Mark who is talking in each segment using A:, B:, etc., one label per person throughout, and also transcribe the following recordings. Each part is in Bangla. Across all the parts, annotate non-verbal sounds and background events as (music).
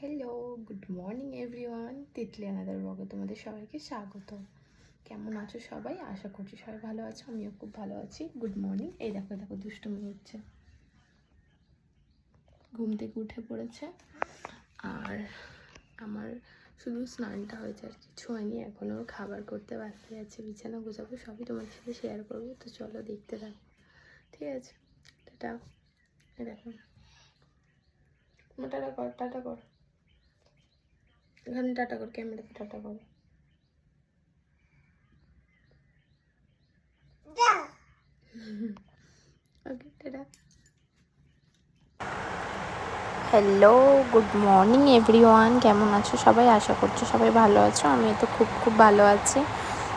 A: Hello good morning everyone Titli another ব্লগে তোমাদের সবাইকে স্বাগত। কেমন আছো সবাই? আশা করছি সবাই ভালো আছো, আমিও খুব ভালো আছি। গুড মর্নিং এই দেখো দেখো, দুষ্টুমি হচ্ছে। ঘুম থেকে উঠে পড়েছে। আর আমার শুধু স্নানটা হয়েছে আর কিছু হয়নি এখনও খাবার করতে বাকি আছে, বিছানা গোছাবো, সবই তোমাদের সাথে শেয়ার করব। তো চলো দেখতে থাকো। ঠিক আছে? টাটা। দেখো। টাটা কর টাটা কর। এখানে টাটা কর ক্যামেরাতে টাটা কর। Okay (laughs) tata. Hello good morning everyone কেমন আছো সবাই? আশা করছ সবাই ভালো আছো। আমি তো খুব খুব ভালো আছি।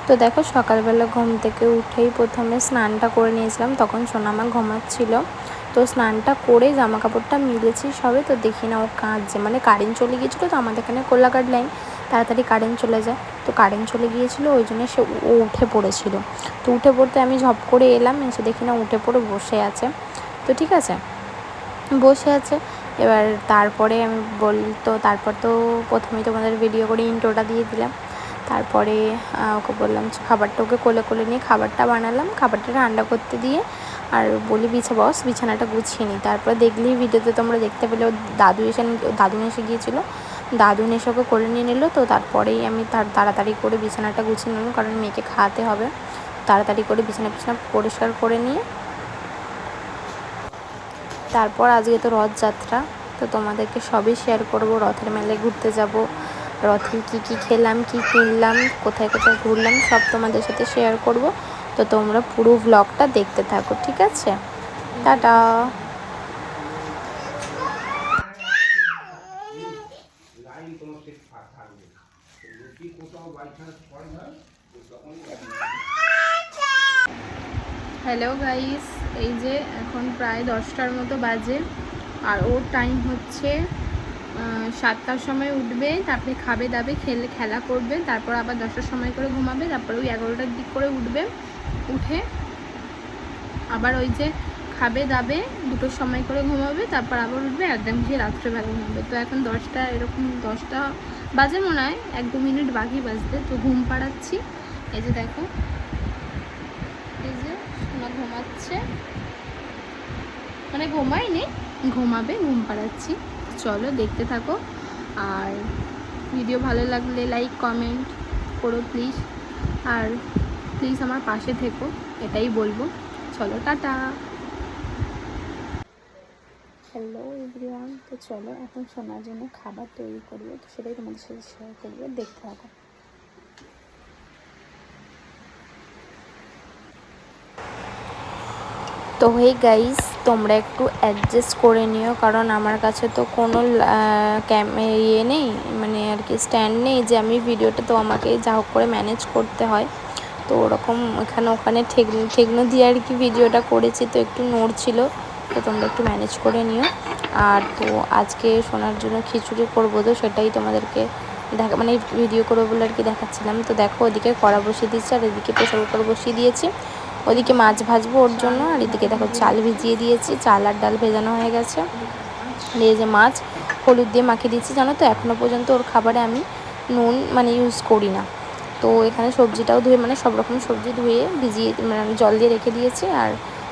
A: তো দেখো সকালবেলা ঘুম থেকে উঠেই প্রথমে স্নানটা করে নিয়েছিলাম। তখন সোনামা ঘুমাচ্ছিল। তো স্নানটা করে জামা কাপড়টা মিলেছি সবে, তো দেখি না ও কাঁদছে। মানে কারেন্ট চলে গিয়েছিল তো আমাদের এখানে কোলাঘাট লাইন তাড়াতাড়ি কারেন্ট চলে যায়। তো কারেন্ট চলে গিয়েছিল, ওই জন্য সে ও উঠে পড়েছিল। তো উঠে পড়তে আমি ঝপ করে এলাম, এসে দেখি না উঠে পড়ে বসে আছে। তো ঠিক আছে, বসে আছে। এবার তারপরে আমি বল, তো তারপর তো প্রথমেই তোমাদের ভিডিও করে ইন্ট্রোটা দিয়ে দিলাম। তারপরে ওকে বললাম খাবারটা ওকে কোলে কোলে নিয়ে খাবারটা বানালাম। খাবারটা ঠান্ডা করতে দিয়ে আর বলি বিছা বস, বিছানাটা গুছিয়ে নিই তারপর দেখলেই ভিডিওতে তোমরা দেখতে পেলে দাদু এসে দাদু এসে গিয়েছিল। দাদু এসে ওকে কোলে নিয়ে নিল, তো তারপরেই আমি তার তাড়াতাড়ি করে বিছানাটা গুছিয়ে নিলাম, কারণ মেয়েকে খাওয়াতে হবে। তাড়াতাড়ি করে বিছানা বিছানা পরিষ্কার করে নিয়ে। তারপর আজকে তো রথযাত্রা তো তোমাদেরকে সবই শেয়ার করব। রথের মেলায় ঘুরতে যাব, রথে কি কি খেলাম, কি কিনলাম, কোথায় কোথায় ঘুরলাম, সব তোমাদের সাথে শেয়ার করব। তো তোমরা পুরো ভ্লগটা দেখতে থাকো, ঠিক আছে? টাটা। হ্যালো গাইস এই যে এখন প্রায় দশটার মতো বাজে, আর ওর টাইম হচ্ছে সাতটার সময় উঠবে, তারপরে খাবে দাবে খেলে খেলা করবে, তারপর আবার দশটার সময় করে ঘুমাবে, তারপরে ওই এগারোটার দিক করে উঠবে। উঠে আবার ওই যে খাবে দাবে দুটোর সময় করে ঘুমাবে, তারপর আবার উঠবে একদম গিয়ে রাত্রেবেলা ঘুমাবে। তো এখন দশটা, এরকম দশটা বাজে মনে হয়, এক দু মিনিট বাকি বাজতে তো ঘুম পাড়াচ্ছি। এই যে দেখো, এই যে সোনা ঘুমাচ্ছে। মানে ঘুমায়নি, ঘুমাবে, ঘুম পাড়াচ্ছি। চলো দেখতে থাকো। আর ভিডিও ভালো লাগলে লাইক কমেন্ট করো প্লিজ আর প্লিজ আমার পাশে থেকো এটাই বলব। চলো টাটা। হ্যালো এভরিওয়ান তো চলো এখন শোনার জন্য খাবার তৈরি করব তো সেটাই তোমাদের সাথে শেয়ার করব দেখতে থাকো। তো হেই গাইস তোমরা একটু অ্যাডজাস্ট করে নিও কারণ আমার কাছে তো কোনো ক্যাম ইয়ে নেই মানে আর কি স্ট্যান্ড নেই যে আমি ভিডিওটা তো আমাকে যা হোক করে ম্যানেজ করতে হয়। তো ওরকম এখানে ওখানে ঠেকনো ঠেকনো দিয়ে আর কি ভিডিওটা করেছি, তো একটু নড়ছিল তো তোমরা একটু ম্যানেজ করে নিও। আর তো আজকে শোনার জন্য খিচুড়ি করব তো সেটাই তোমাদেরকে দেখা মানে ভিডিও করব বলে আর কি দেখাচ্ছিলাম। তো দেখো ওদিকে কড়া বসিয়ে দিচ্ছি আর এদিকে প্রেশার কুকার বসিয়ে দিয়েছি। ওদিকে মাছ ভাজবো ওর জন্য, আর এদিকে দেখো চাল ভিজিয়ে দিয়েছি, চাল আর ডাল ভেজানো হয়ে গেছে। এই যে মাছ, হলুদ দিয়ে মাখিয়ে দিয়েছি, জানো তো এখনও পর্যন্ত ওর খাবারে আমি নুন মানে ইউজ করি না। তো এখানে সবজিটাও ধুয়ে মানে সব রকম সবজি ধুয়ে, ভিজিয়ে মানে আমি জল দিয়ে রেখে দিয়েছি। আর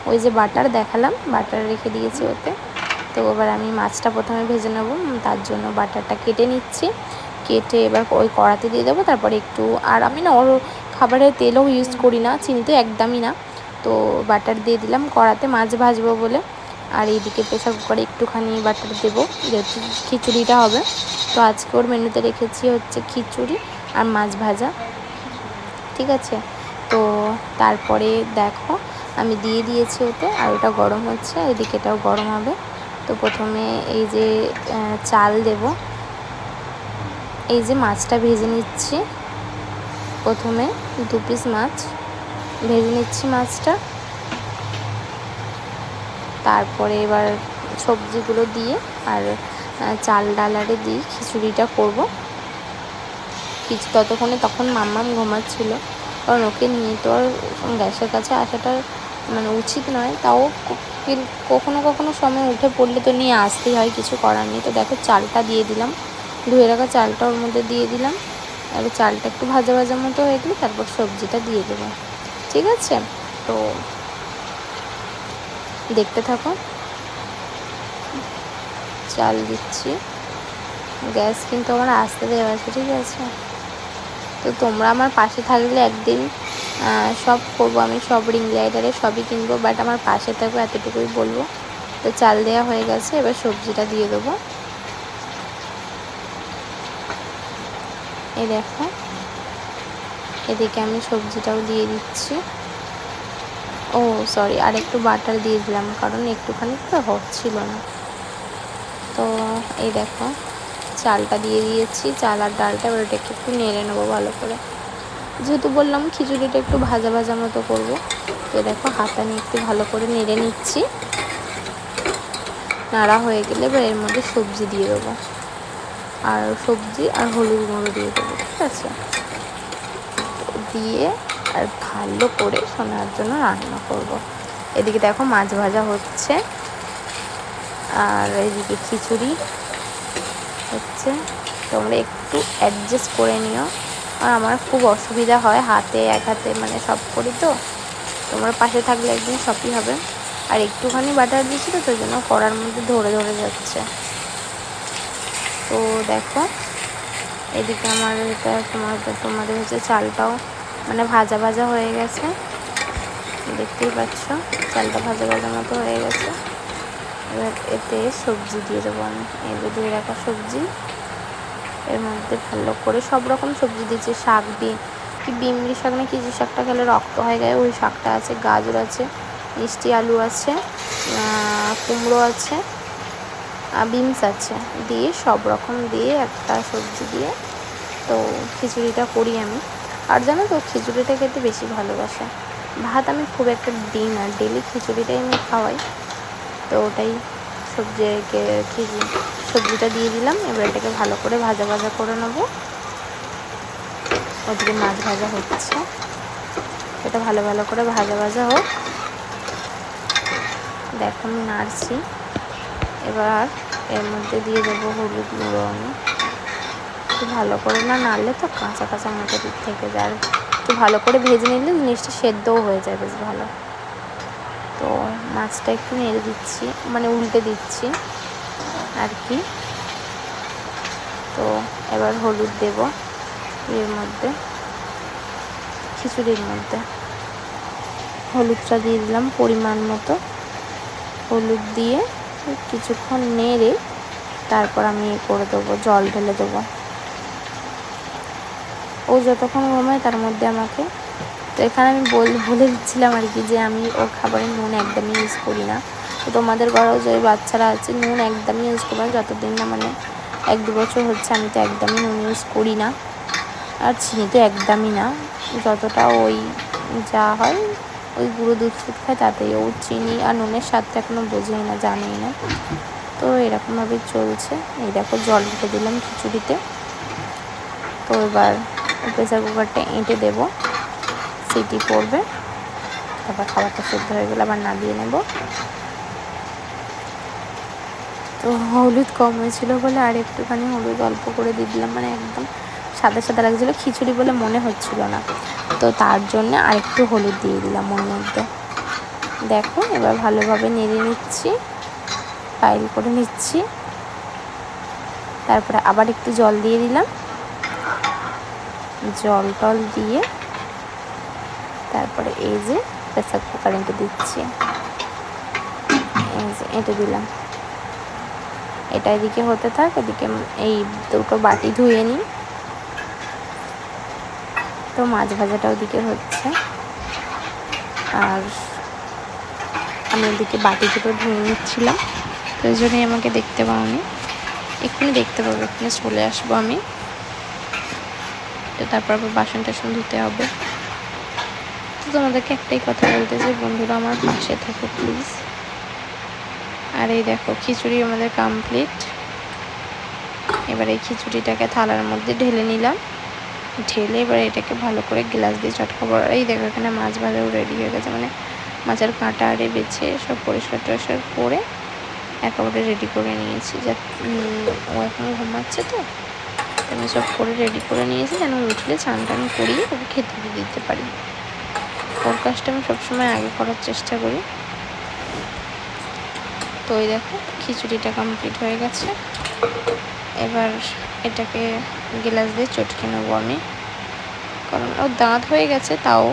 A: ওই যে বাটার দেখালাম, বাটার রেখে দিয়েছি ওতে। তো এবার আমি মাছটা প্রথমে ভেজে নেব তার জন্য বাটারটা কেটে নিচ্ছি। কেটে এবার ওই কড়াতে দিয়ে দেবো, তারপরে একটু, আর আমি না, ওর খাবারে তেলও ইউজ করি না, চিনি তো একদমই না। তো বাটার দিয়ে দিলাম, কড়াতে মাছ ভাজবো বলে। আর এইদিকে প্রেশার কুকারে একটুখানি বাটার দেবো, যেহেতু খিচুড়িটা হবে। তো আজকে ওর মেনুতে রেখেছি হচ্ছে খিচুড়ি আর মাছ ভাজা। ঠিক আছে? তো তারপরে দেখো, আমি দিয়ে দিয়েছি ওতে, আর ওটা গরম হচ্ছে এদিকে এটাও গরম হবে। তো প্রথমে এই যে চাল দেব। এই যে মাছটা ভেজে নিচ্ছি। প্রথমে দু পিস মাছ। ভেজে নিচ্ছি মাছটা। তারপরে এবার সবজিগুলো দিয়ে আর চাল ডালারে দিয়ে খিচুড়িটা করব। কিছু ততক্ষণে তখন মাম্মাম ঘুমাচ্ছিল। কারণ ওকে নিয়ে তো আর গ্যাসের কাছে আসাটা মানে উচিত নয়। তাও কখনো কখনো সময় উঠে পড়লে তো নিয়ে আসতেই হয়, কিছু করার নেই। তো দেখো চালটা দিয়ে দিলাম। ধুয়ে রাখা চালটা ওর মধ্যে দিয়ে দিলাম। এবার চালটা একটু ভাজা ভাজা মতো হয়ে গেলে তারপর সবজিটা দিয়ে দেবো। ঠিক আছে? তো দেখতে থাকো। চাল দিচ্ছি। গ্যাস কিন্তু আমার আসতে দেওয়া আছে ঠিক আছে? তো তোমরা আমার পাশে থাকলে একদিন সব করব আমি, সব রিং লাইটারে সবই কিনবো বাট আমার পাশে থাকব এতটুকুই বলব। তো চাল দেওয়া হয়ে গেছে, এবার সবজিটা দিয়ে দেবো। এই দেখো, এদিকে আমি সবজিটাও দিয়ে দিচ্ছি। ও সরি আর একটু বাটার দিয়ে দিলাম, কারণ একটুখানি তো হচ্ছিল না। তো এই দেখো চালটা দিয়ে দিয়েছি, চাল আর ডালটা, এবার ওটাকে একটু নেড়ে নেব ভালো করে। যেহেতু বললাম খিচুড়িটা একটু ভাজা ভাজা মতো করব, তো দেখো হাতা নিয়ে একটু ভালো করে নেড়ে নিচ্ছি। নাড়া হয়ে গেলে এবার এর মধ্যে সবজি দিয়ে দেবো। আর সবজি আর হলুদ গুঁড়ো দিয়ে দেবো, ঠিক আছে? দিয়ে আর ভালো করে শোনার জন্য রান্না করব। এদিকে দেখো মাছ ভাজা হচ্ছে। আর এদিকে খিচুড়ি। হচ্ছে, তোমরা একটু অ্যাডজাস্ট করে নিও। আর আমার খুব অসুবিধা হয় হাতে, এক হাতে মানে সব করি তো। তোমরা পাশে থাকলে একদিন সবই হবে। আর একটুখানি বাটার দিয়েছি তো জন্য কড়ার মধ্যে ধরে ধরে যাচ্ছে। তো দেখো, এদিকে আমার এটা তোমার, তোমাদের হচ্ছে চালটাও মানে ভাজা ভাজা হয়ে গেছে। দেখতেই পাচ্ছ, চালটা ভাজা ভাজা মতো হয়ে গেছে। এবার এতে সবজি দিয়ে দেবো আমি। এই যে ধুয়ে রাখা সবজি। এর মধ্যে ভালো করে সব রকম সবজি দিয়েছি। শাক দিয়ে। কি বিমড়ি শাক না কিছু শাকটা খেলে রক্ত হয়ে গায়ে, ওই শাকটা আছে, গাজর আছে, মিষ্টি আলু আছে কুমড়ো আছে বিনস আছে। দিয়ে সব রকম দিয়ে একটা সবজি দিয়ে তো খিচুড়িটা করি আমি। আর জানো তো, খিচুড়িটা খেতে বেশি ভালোবাসে। ভাত আমি খুব একটা দিই না। ডেলি খিচুড়িটাই আমি খাওয়াই। তো ওটাই সবজি খিচুড়ি সবজিটা দিয়ে দিলাম, এবার এটাকে ভালো করে ভাজা ভাজা করে নেব। ওদিকে মাছ ভাজা হচ্ছে। এটা ভালো ভালো করে ভাজা ভাজা হোক। দেখো আমি নাড়ছি। এবার এর মধ্যে দিয়ে দেবো হলুদ গুঁড়ো আমি। একটু ভালো করে না নাড়লে তো কাঁচা কাঁচা মতো দিক থেকে যায়। একটু ভালো করে ভেজে নিলে জিনিসটা সেদ্ধও হয়ে যায় বেশ ভালো। তো মাছটা একটু নেড়ে দিচ্ছি মানে উল্টে দিচ্ছি আর কি। তো এবার হলুদ দেব এর মধ্যে, খিচুড়ির মধ্যে। হলুদটা দিয়ে দিলাম পরিমাণ মতো। হলুদ দিয়ে কিছুক্ষণ নেড়ে তারপর আমি এ করে দেবো, জল ঢেলে দেবো। ও যতক্ষণ ঘুমায় তার মধ্যে আমাকে তো এখানে আমি বল বলে দিচ্ছিলাম আর কি যে আমি ওর খাবারে নুন একদমই ইউজ করি না। তো তোমাদের ঘরেও যে বাচ্চারা আছে, নুন একদমই ইউজ করবে না। যতদিন না মানে এক দু বছর হচ্ছে আমি তো একদমই নুন ইউজ করি না। আর চিনি তো একদমই না। যতটা ওই যা হয়, ওই গুঁড়ো দুধ ফুট খায়, তাতেই ও চিনি আর নুনের স্বাদটা এখনও বোঝেই না, জানেই না। তো এরকমভাবে চলছে। এই দেখো জল ঢেলে দিলাম খিচুড়িতে। তো এবার প্রেসার কুকারটা এঁটে দেবো। সিটি পড়বে। তারপর খাবারটা সেদ্ধ হয়ে গেলে আবার নামিয়ে নেব। তো হলুদ কম হয়েছিল বলে আর একটুখানি হলুদ অল্প করে দিয়ে দিলাম। মানে একদম সাদা সাদা লাগছিল, খিচুড়ি বলে মনে হচ্ছিল না। তো তার জন্য আরেকটু হলুদ দিয়ে দিলাম ওর মধ্যে। দেখো, এবার ভালোভাবে নেড়ে নিচ্ছি পাইল করে নিচ্ছি। তারপরে আবার একটু জল দিয়ে দিলাম। জল টল দিয়ে তারপরে এই যে প্রেসার কুকার এঁটে দিচ্ছি। এই যে এঁটে দিলাম। এটা এদিকে হতে থাক, এদিকে এই দুটো বাটি ধুয়ে নিই। তো মাছ ভাজাটা ওদিকে হচ্ছে। আর আমি ওদিকে বাটি দুটো ধুয়ে নিচ্ছিলাম। তো ওই জন্যই আমাকে দেখতে পাওনি। এক্ষুনি দেখতে পাবো, এক্ষুনি চলে আসব আমি। তো তারপর আবার বাসন টাসন ধুতে হবে। তোমাদেরকে একটাই কথা বলতে চাই, বন্ধুরা আমার পাশে থাকো প্লিজ আর এই দেখো, খিচুড়ি আমাদের কমপ্লিট এবার এই খিচুড়িটাকে থালার মধ্যে ঢেলে নিলাম। ঢেলে এবার এটাকে ভালো করে গ্লাস দিয়ে চটকাবো এই দেখো, এখানে মাছ ভাজাও রেডি হয়ে গেছে। মানে মাছের কাঁটা আরে বেছে সব পরিষ্কার টরিষ্কার করে একেবারে রেডি করে নিয়েছি। যা ও এখন ঘুমাচ্ছে তো। আমি সব করে রেডি করে নিয়েছি, যেন উঠলে চান টান করিয়ে ওকে খেতে দিতে পারি। ওর কাজটা আমি সবসময় আগে করার চেষ্টা করি। তো ওই দেখো, খিচুড়িটা কমপ্লিট হয়ে গেছে। এবার এটাকে গ্লাস দিয়ে চটকে নেব আমি। কারণ ওর দাঁত হয়ে গেছে, তাও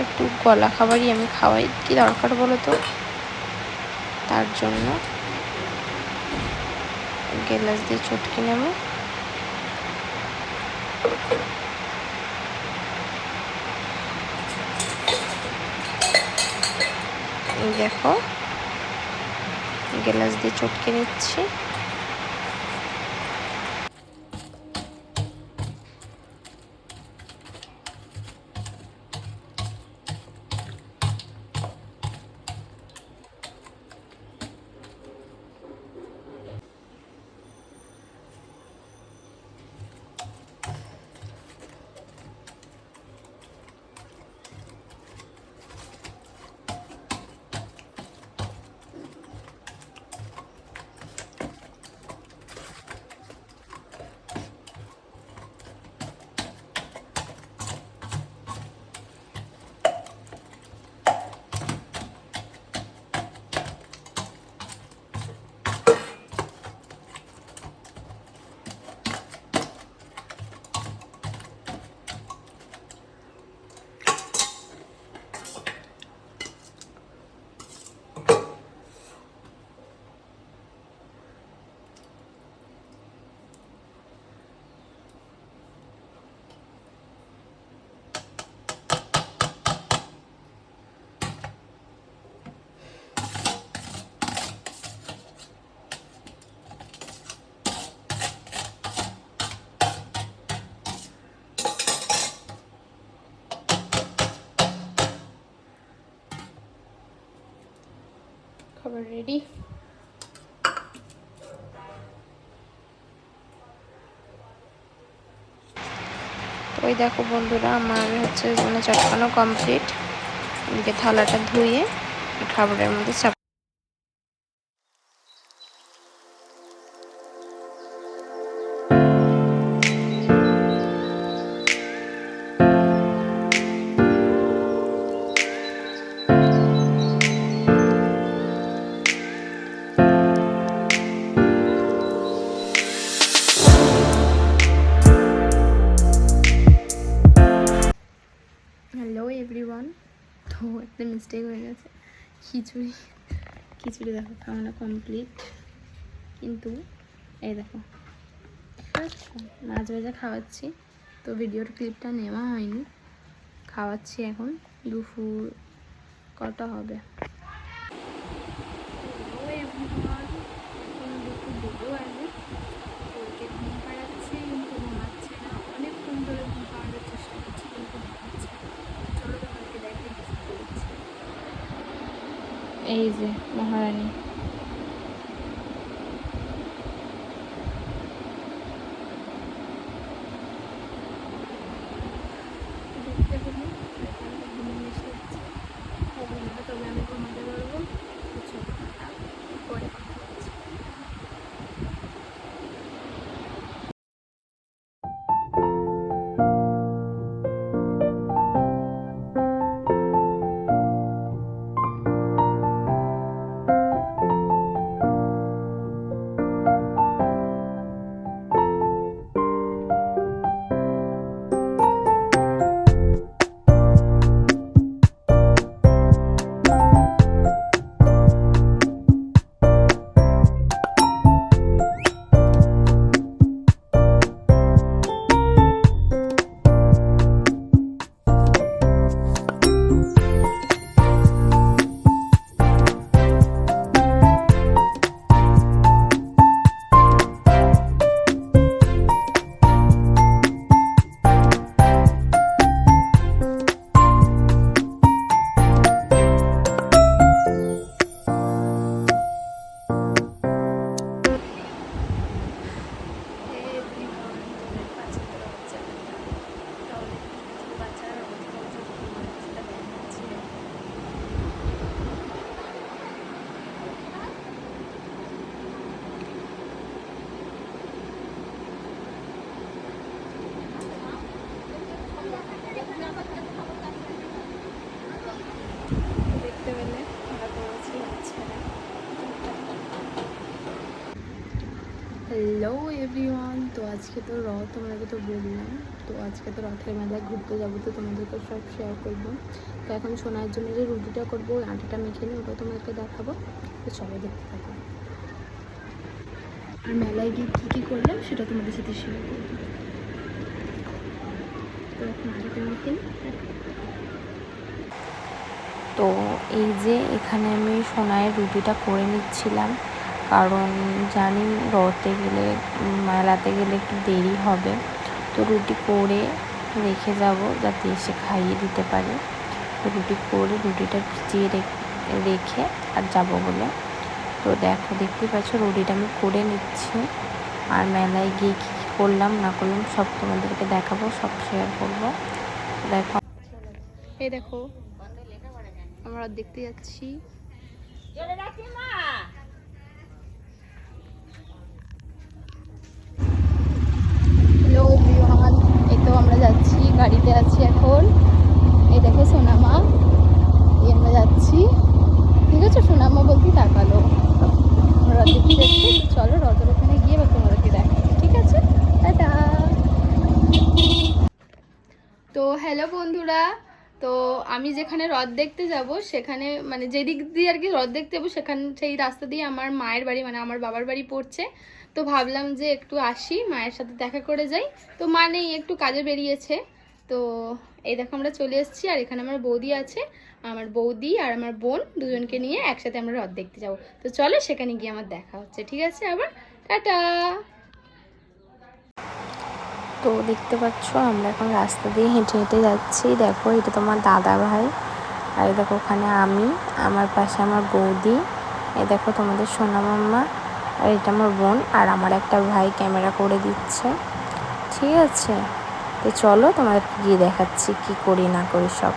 A: একটু গলা খাবারই আমি খাওয়াই। কি দরকার বলো তো? তার জন্য গ্লাস দিয়ে চটকে নেব। দেখো গ্লাস দিয়ে চটকে নিচ্ছি। রেডি ওই দেখো বন্ধুরা, আমার হচ্ছে মানে চটকানো কমপ্লিট এদিকে থালাটা ধুয়ে খাবারের মধ্যে চাপ মিস্টেক হয়ে গেছে। খিচুড়ি খিচুড়ি দেখো, খাওয়ানো কমপ্লিট কিন্তু এই দেখো মাঝে মাঝে খাওয়াচ্ছি, তো ভিডিওর ক্লিপটা নেওয়া হয়নি। খাওয়াচ্ছি এখন, দুপুর কটা হবে? দুটো বাজে। ঘুম পাড়াচ্ছি, কিন্তু ঘুমাচ্ছে না। অনেকক্ষণ ধরে ঘুম পাড়ানোর চেষ্টা করছি কিন্তু ঘুমাচ্ছে না চলো তোমাকে দেখে কিছু করছি এই যে মহারানী। হ্যালো এভরিওয়ান তো আজকে তো র তোমাদেরকে তো বললাম। তো আজকে তো রথের মেলায় ঘুরতে যাব, তো তোমাদেরকে সব শেয়ার করব। তো এখন শোনার জন্য যে রুটিটা করব, ওই আটাটা মেখে নিই ওটাও তোমাদেরকে দেখাবো। তো সবাই দেখতে থাকো। আর মেলায় গিয়ে কী কী করলাম, সেটা তোমাদের সাথে শেয়ার করব। তো এখন আটাটা মেখে তো এই যে এখানে আমি সোনায় রুটিটা করে নিচ্ছিলাম। কারণ জানি রথে গেলে মেলাতে গেলে একটু দেরি হবে। তো রুটি করে রেখে যাব যাতে এসে খাইয়ে দিতে পারি। তো রুটি করে রুটিটা ভিজিয়ে রেখ- রেখে আর যাব বলে। তো দেখো দেখতে পাচ্ছ রুটিটা আমি করে নিচ্ছি। আর মেলায় গিয়ে কী কী করলাম না করলাম সব তোমাদেরকে দেখাবো সব শেয়ার করব। দেখো। এই দেখো আমরা দেখতে যাচ্ছি। হ্যালো এভরিওয়ান, এই তো আমরা যাচ্ছি গাড়িতে আছি এখন। এই দেখো সোনামা, এই আমরা যাচ্ছি। ঠিক আছে, সোনামা বলতে তাকালো। চলো রথের ওখানে গিয়ে বা তোমাদেরকে দেখাবো ঠিক আছে? তো হ্যালো বন্ধুরা, তো আমি যেখানে হ্রদ দেখতে যাব, সেখানে মানে যেদিক দিয়ে আর কি হ্রদ দেখতে যাব, সেখান, সেই রাস্তা দিয়ে আমার মায়ের বাড়ি মানে আমার বাবার বাড়ি পড়ছে। তো ভাবলাম যে একটু আসি, মায়ের সাথে দেখা করে যাই। তো মা নেই, একটু কাজে বেরিয়েছে। তো এই দেখো আমরা চলে এসেছি, আর এখানে আমার বৌদি আছে, আমার বৌদি আর আমার বোন দুজনকে নিয়ে একসাথে আমরা হ্রদ দেখতে যাব। তো চলো সেখানে গিয়ে আমার দেখা হচ্ছে, ঠিক আছে? আবার টাটা! তো দেখতে পাচ্ছ, আমরা এখন রাস্তা দিয়ে হেঁটে হেঁটে যাচ্ছি। দেখো, এটা তোমার দাদা ভাই, আর দেখো ওখানে আমি, আমার পাশে আমার বৌদি। এই দেখো তোমাদের সোনা মাম্মা। আর এটা আমার বোন আর আমার একটা ভাই ক্যামেরা করে দিচ্ছে। ঠিক আছে? তো চলো তোমাদেরকে গিয়ে দেখাচ্ছি কি করি না করি সব।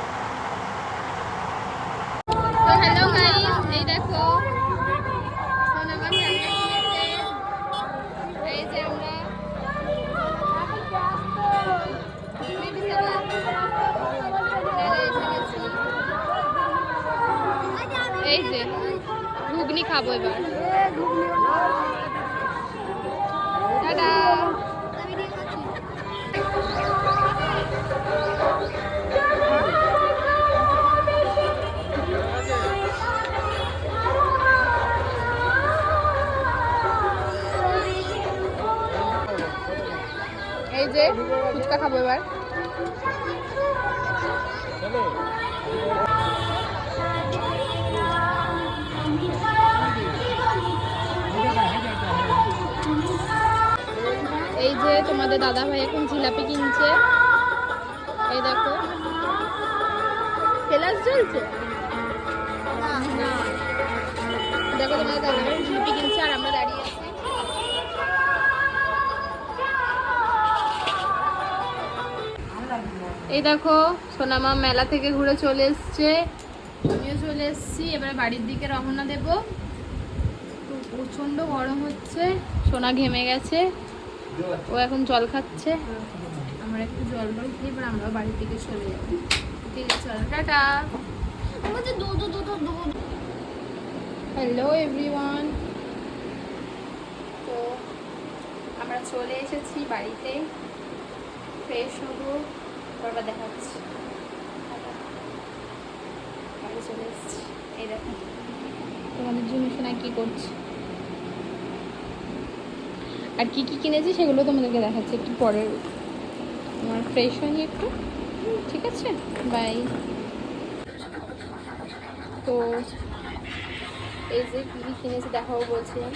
A: আর আমরা দাঁড়িয়ে আছি। এই দেখো, সোনামা মেলা থেকে ঘুরে চলে এসছে। আমিও চলে এসেছি, এবারে বাড়ির দিকে রওনা দেব। তো প্রচণ্ড গরম হচ্ছে, সোনা ঘেমে গেছে। ও এখন জল খাচ্ছে। আমরা একটু জল টল খেয়ে এবার আমরা বাড়ির দিকে চলে যাব। ঠিক আছে টাটা। হ্যালো এভরিওয়ান তো আমরা চলে এসেছি বাড়িতে। ফ্রেশ হব। তারপর দেখাচ্ছি বাড়ি চলে এসেছি। এই দেখো। তোমাদের জন্য শোনা কি করছে? আর কি কি কিনেছি সেগুলো তোমাদেরকে দেখাচ্ছি একটু পরে আমার ফ্রেশ হয়নি একটু? ঠিক আছে। বাই তো এই যে কী কিনেছি দেখাবো বলছিলাম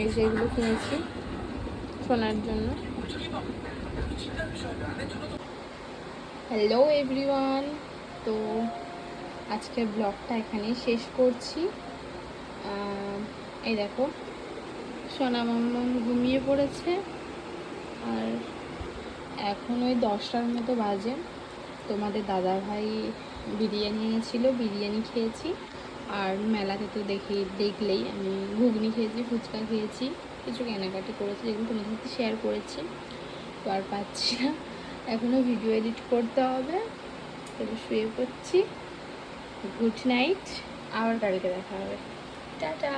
A: এই যে এগুলো কিনেছি শোনার জন্য। হ্যালো এভরিওয়ান তো আজকের ব্লগটা এখানেই শেষ করছি। এই দেখো, সোনা মাম্মা ঘুমিয়ে পড়েছে। আর এখন ওই দশটার মতো বাজে। তোমাদের দাদা ভাই বিরিয়ানি এনেছিল বিরিয়ানি খেয়েছি। আর মেলাতে তো দেখে, দেখলেই আমি ঘুগনি খেয়েছি, ফুচকা খেয়েছি, কিছু কেনাকাটি করেছি যেগুলো তোমাদের সাথে শেয়ার করেছি। তো আর পাচ্ছি না। এখনও ভিডিও এডিট করতে হবে। তবে শুয়ে পড়ছি। গুড নাইট আবার কালকে দেখা হবে। টাটা!